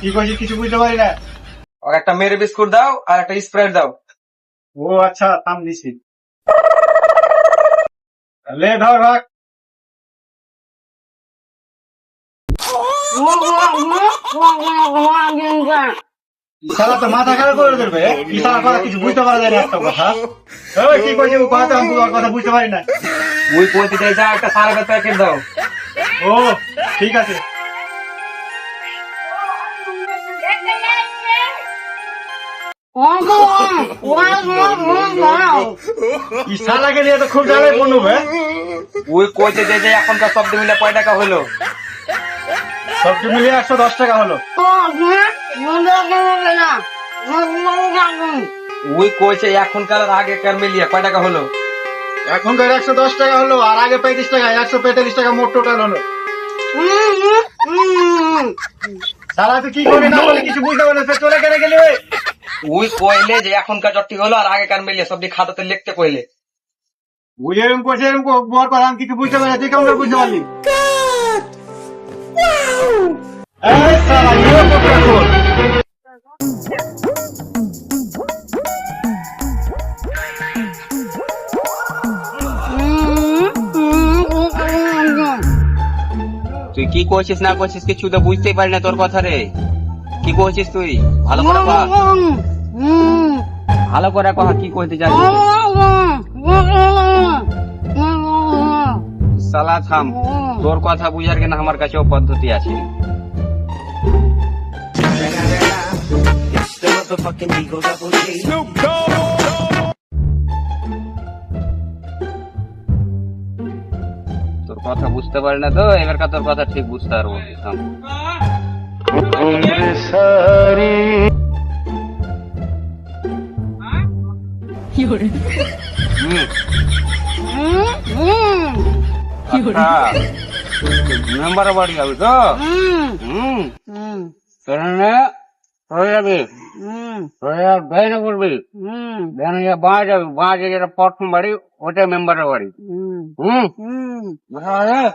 কি করছিস কিছু বুঝতে পারি না। আর একটা মেরে বিস্কুট দাও আর একটা স্প্রাইট দাও। ও আচ্ছা থাম দিছি লে ধর ভাগ তো মাথা খারাপ করে দেবে। কি সারা কথা কিছু বুঝতে পারা যায় না একটা কথা। ওই কি করছিস ও কথা আমি তোর কথা বুঝতে পারি না। ওই যা একটা সারা প্যাকেট দাও। ও ঠিক আছে। কি সালাকে নিয়ে তো খুব জ্বালায় পড়ল ওই কইছে যে যে এখনকার শব্দ মিলে কয় টাকা হলো? মিলিয়ে একশো দশ টাকা হলো? ওই কইছে এখনকার আর আগেকার মিলিয়ে কয় টাকা হলো? এখনকার একশো দশ টাকা হলো আর আগে পঁয়ত্রিশ টাকা একশো পঁয়তাল্লিশ টাকা মোট টোটাল হলো। সারা তুই কি করে না বলে কিছু বুঝতে পারলে সে চলে কেন গেলি ওই? ওই কইলে যে এখনকার জটি হলো আর আগেকার মিলিয়ে সবটি খাতাতে লিখতে কইলে। ওই এরকম করছে এরকম বল কর আমি কিছু বুঝতে পারি তুই কেমন বুঝতে পারলি? তুই কি করছিস না করছিস কিছু তো বুঝতেই পারি না তোর কথা রে কি করছিস তুই? ভালো করে ভালো করে কথা কি কইতে চাই সালা থাম, তোর কথা বুঝার কিনা আমার কাছেও পদ্ধতি আছে তোর কথা বুঝতে পারি না তো এবারকার তোর কথা ঠিক বুঝতে পারব, থাম। નંબર વાળી આવ્યું તો હમ તને સોયાબીન સોયાબીન ગુરબી બેન અહીંયા બાજ આવ્યું બાજ એટલે પોટ મળી ઓટે મેમ્બર વાળી હમ બરાબર